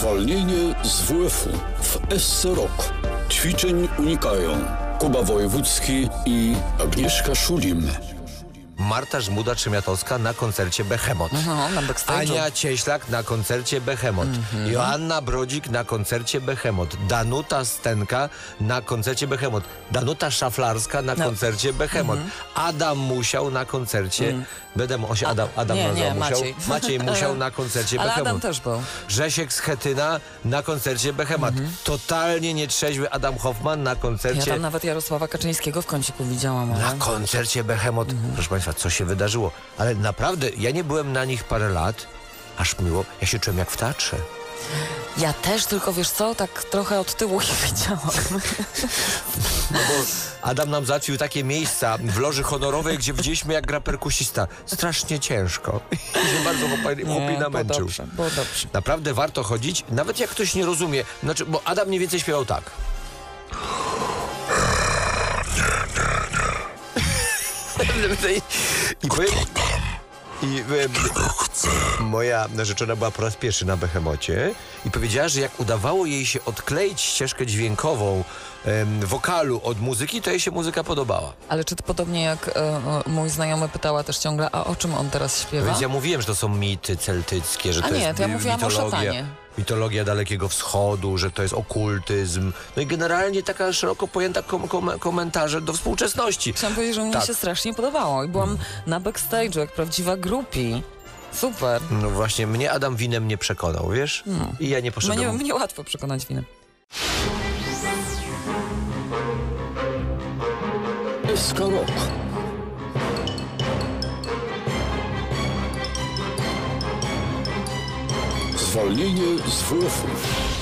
Zwolnienie z WF-u w SC Rok. Ćwiczeń unikają Kuba Wojewódzki i Agnieszka Szulim. Marta Żmuda-Trzymiatowska na koncercie Behemoth. No, na backstage'u. Ania Cieślak na koncercie Behemoth. Mhm. Joanna Brodzik na koncercie Behemoth. Danuta Stenka na koncercie Behemoth. Danuta Szaflarska na No. koncercie Behemoth. Adam Musiał na koncercie Bedem osi, Adam, Adam nie, nie, musiał. Maciej. Maciej Musiał na koncercie Ale Behemoth. Adam też był. Grzesiek Schetyna na koncercie Behemoth. Totalnie nietrzeźwy Adam Hoffman na Ja koncercie tam nawet Jarosława Kaczyńskiego w kąciku widziałam. na Ale... koncercie Behemoth. Proszę Państwa, co się wydarzyło? Ale naprawdę, ja nie byłem na nich parę lat. Aż miło. Ja się czułem jak w teatrze. Ja też, tylko wiesz co, tak trochę od tyłu je widziałam. No bo Adam nam załatwił takie miejsca w loży honorowej, gdzie widzieliśmy jak gra perkusista. Strasznie ciężko. I się bardzo chłopi- namęczył. dobrze, było dobrze. Naprawdę warto chodzić, nawet jak ktoś nie rozumie. Znaczy, bo Adam mniej więcej śpiewał tak. I powiem, i e, moja narzeczona była po raz pierwszy na Behemocie i powiedziała, że jak udawało jej się odkleić ścieżkę dźwiękową em, wokalu od muzyki, to jej się muzyka podobała. Ale czy to podobnie jak e, e, mój znajomy pytała też ciągle, a o czym on teraz śpiewa? Więc ja mówiłem, że to są mity celtyckie, że A to nie, jest to ja mi- mówiłam o mitologia, Dalekiego Wschodu, że to jest okultyzm. No i generalnie taka szeroko pojęta kom kom komentarze do współczesności. Chciałam powiedzieć, że mi Tak. się strasznie podobało i byłam na backstage'u jak prawdziwa grupi. Super. No właśnie, mnie Adam Winem nie przekonał, wiesz? I ja nie Mnie, poszedłem. mnie łatwo przekonać winem. Rok. Zwolnienie z WF-u